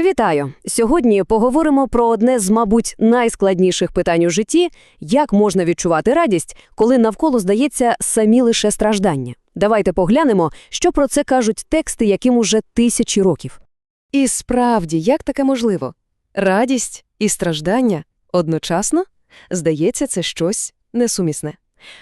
Вітаю! Сьогодні поговоримо про одне з, мабуть, найскладніших питань у житті як можна відчувати радість, коли навколо здається самі лише страждання. Давайте поглянемо, що про це кажуть тексти, яким уже тисячі років. І справді, як таке можливо? Радість і страждання одночасно? Здається, це щось несумісне.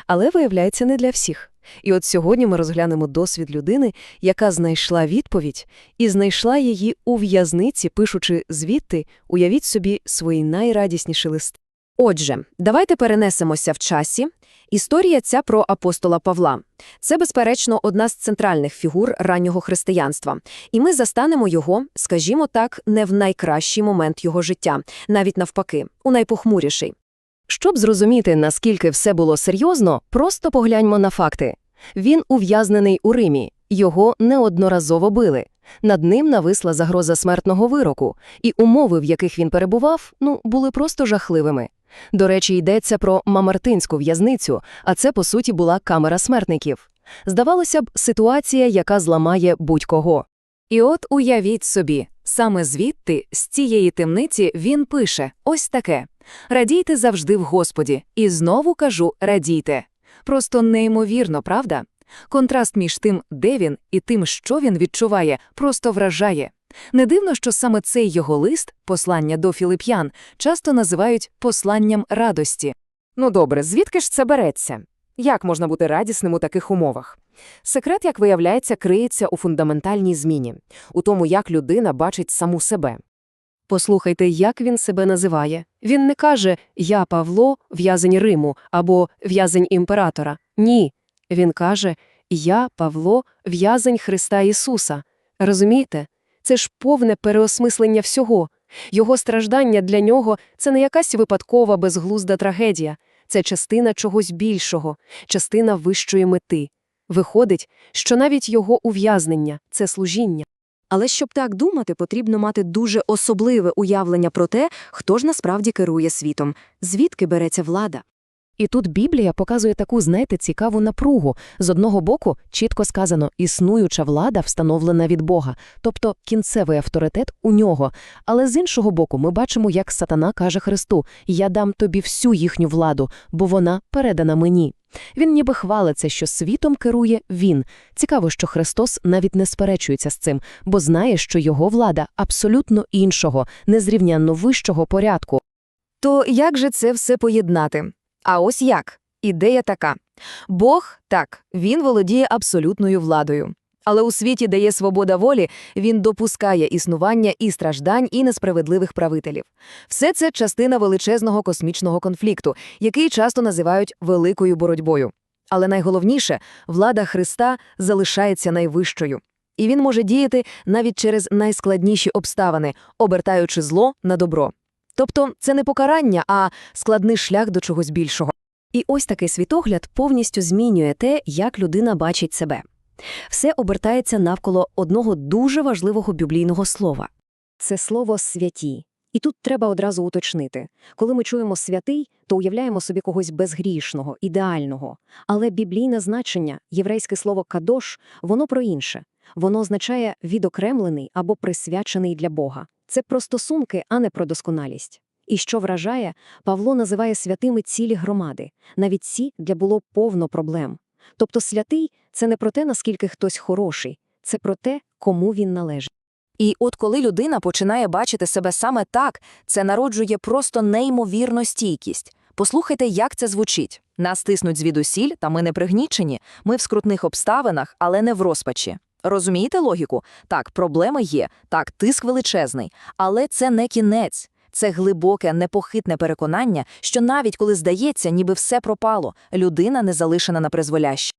Але виявляється не для всіх. І от сьогодні ми розглянемо досвід людини, яка знайшла відповідь і знайшла її у в'язниці, пишучи звідти, уявіть собі, свої найрадісніші листи. Отже, давайте перенесемося в часі. Історія ця про апостола Павла. Це, безперечно, одна з центральних фігур раннього християнства. І ми застанемо його, скажімо так, не в найкращий момент його життя, навіть навпаки, у найпохмуріший. Щоб зрозуміти, наскільки все було серйозно, просто погляньмо на факти. Він ув'язнений у Римі, його неодноразово били. Над ним нависла загроза смертного вироку, і умови, в яких він перебував, ну, були просто жахливими. До речі, йдеться про мамартинську в'язницю, а це, по суті, була камера смертників. Здавалося б, ситуація, яка зламає будь-кого. І от уявіть собі, саме звідти, з цієї темниці, він пише ось таке: Радійте завжди в Господі, і знову кажу радійте. Просто неймовірно, правда? Контраст між тим, де він, і тим, що він відчуває, просто вражає. Не дивно, що саме цей його лист, послання до філип'ян, часто називають посланням радості. Ну добре, звідки ж це береться? Як можна бути радісним у таких умовах? Секрет, як виявляється, криється у фундаментальній зміні, у тому, як людина бачить саму себе. Послухайте, як він себе називає. Він не каже «Я Павло, в'язень Риму» або «в'язень імператора». Ні. Він каже «Я Павло, в'язень Христа Ісуса». Розумієте? Це ж повне переосмислення всього. Його страждання для нього – це не якась випадкова безглузда трагедія. Це частина чогось більшого, частина вищої мети. Виходить, що навіть його ув'язнення – це служіння. Але щоб так думати, потрібно мати дуже особливе уявлення про те, хто ж насправді керує світом, звідки береться влада. І тут Біблія показує таку, знаєте, цікаву напругу. З одного боку, чітко сказано, існуюча влада встановлена від Бога, тобто кінцевий авторитет у нього. Але з іншого боку, ми бачимо, як сатана каже Христу: Я дам тобі всю їхню владу, бо вона передана мені. Він ніби хвалиться, що світом керує він. Цікаво, що Христос навіть не сперечується з цим, бо знає, що його влада абсолютно іншого, незрівнянно вищого порядку. То як же це все поєднати? А ось як? Ідея така. Бог, так, він володіє абсолютною владою. Але у світі, де є свобода волі, він допускає існування і страждань, і несправедливих правителів. Все це частина величезного космічного конфлікту, який часто називають великою боротьбою. Але найголовніше, влада Христа залишається найвищою. І він може діяти навіть через найскладніші обставини, обертаючи зло на добро. Тобто це не покарання, а складний шлях до чогось більшого. І ось такий світогляд повністю змінює те, як людина бачить себе. Все обертається навколо одного дуже важливого біблійного слова. Це слово «святі». І тут треба одразу уточнити. Коли ми чуємо «святий», то уявляємо собі когось безгрішного, ідеального. Але біблійне значення, єврейське слово «кадош», воно про інше. Воно означає «відокремлений» або «присвячений для Бога». Це про стосунки, а не про досконалість. І що вражає, Павло називає святими цілі громади, навіть ці, де було повно проблем. Тобто святий – це не про те, наскільки хтось хороший, це про те, кому він належить. І от коли людина починає бачити себе саме так, це народжує просто неймовірну стійкість. Послухайте, як це звучить. Нас тиснуть звідусіль, та ми не пригнічені. Ми в скрутних обставинах, але не в розпачі. Розумієте логіку? Так, проблеми є, так, тиск величезний, але це не кінець. Це глибоке, непохитне переконання, що навіть коли здається, ніби все пропало, людина не залишена на призволяще.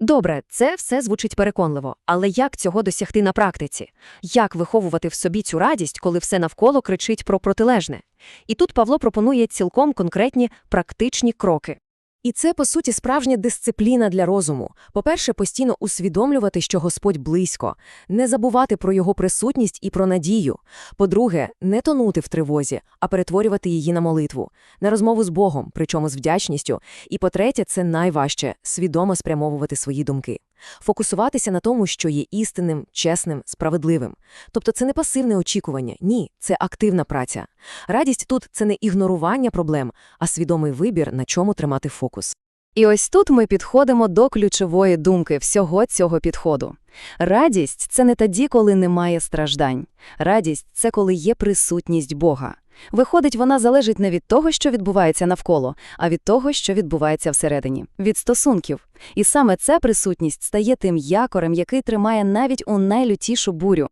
Добре, це все звучить переконливо, але як цього досягти на практиці? Як виховувати в собі цю радість, коли все навколо кричить про протилежне? І тут Павло пропонує цілком конкретні практичні кроки. І це, по суті, справжня дисципліна для розуму. По-перше, постійно усвідомлювати, що Господь близько, не забувати про його присутність і про надію. По-друге, не тонути в тривозі, а перетворювати її на молитву, на розмову з Богом, причому з вдячністю. І по-третє, це найважче свідомо спрямовувати свої думки. Фокусуватися на тому, що є істинним, чесним, справедливим. Тобто це не пасивне очікування, ні, це активна праця. Радість тут – це не ігнорування проблем, а свідомий вибір, на чому тримати фокус. І ось тут ми підходимо до ключової думки всього цього підходу. Радість – це не тоді, коли немає страждань. Радість – це коли є присутність Бога. Виходить, вона залежить не від того, що відбувається навколо, а від того, що відбувається всередині, від стосунків. І саме ця присутність стає тим якорем, який тримає навіть у найлютішу бурю.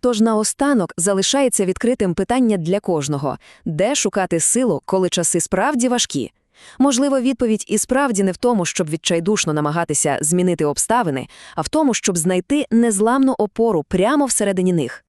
Тож наостанок залишається відкритим питання для кожного – де шукати силу, коли часи справді важкі? Можливо, відповідь і справді не в тому, щоб відчайдушно намагатися змінити обставини, а в тому, щоб знайти незламну опору прямо всередині них.